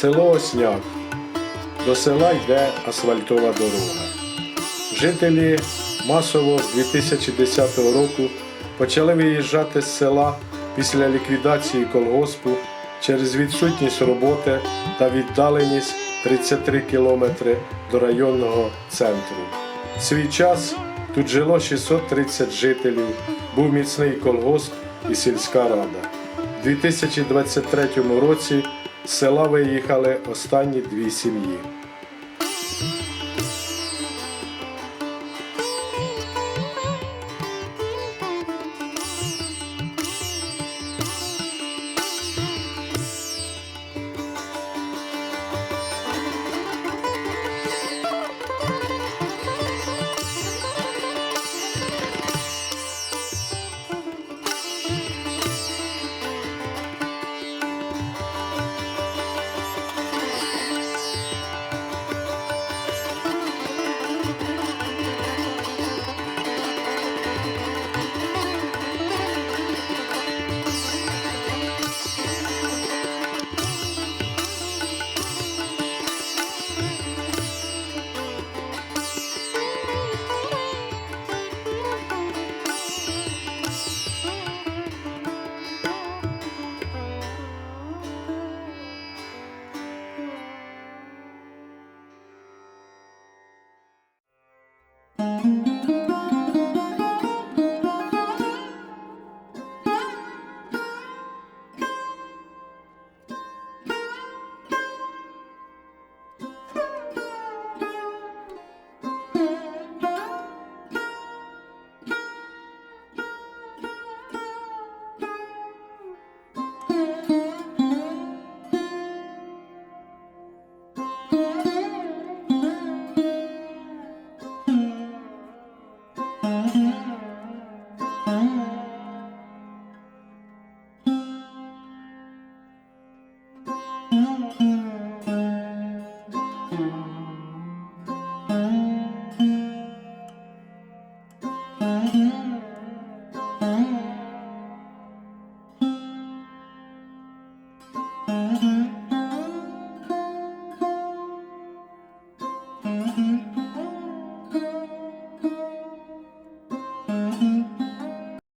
Село Осняк. До села йде асфальтова дорога. Жителі масово з 2010 року почали виїжджати з села після ліквідації колгоспу через відсутність роботи та віддаленість 33 кілометри до районного центру. Свій час тут жило 630 жителів, був міцний колгосп і сільська рада. У 2023 році села виїхали останні дві сім'ї. Mm-hmm.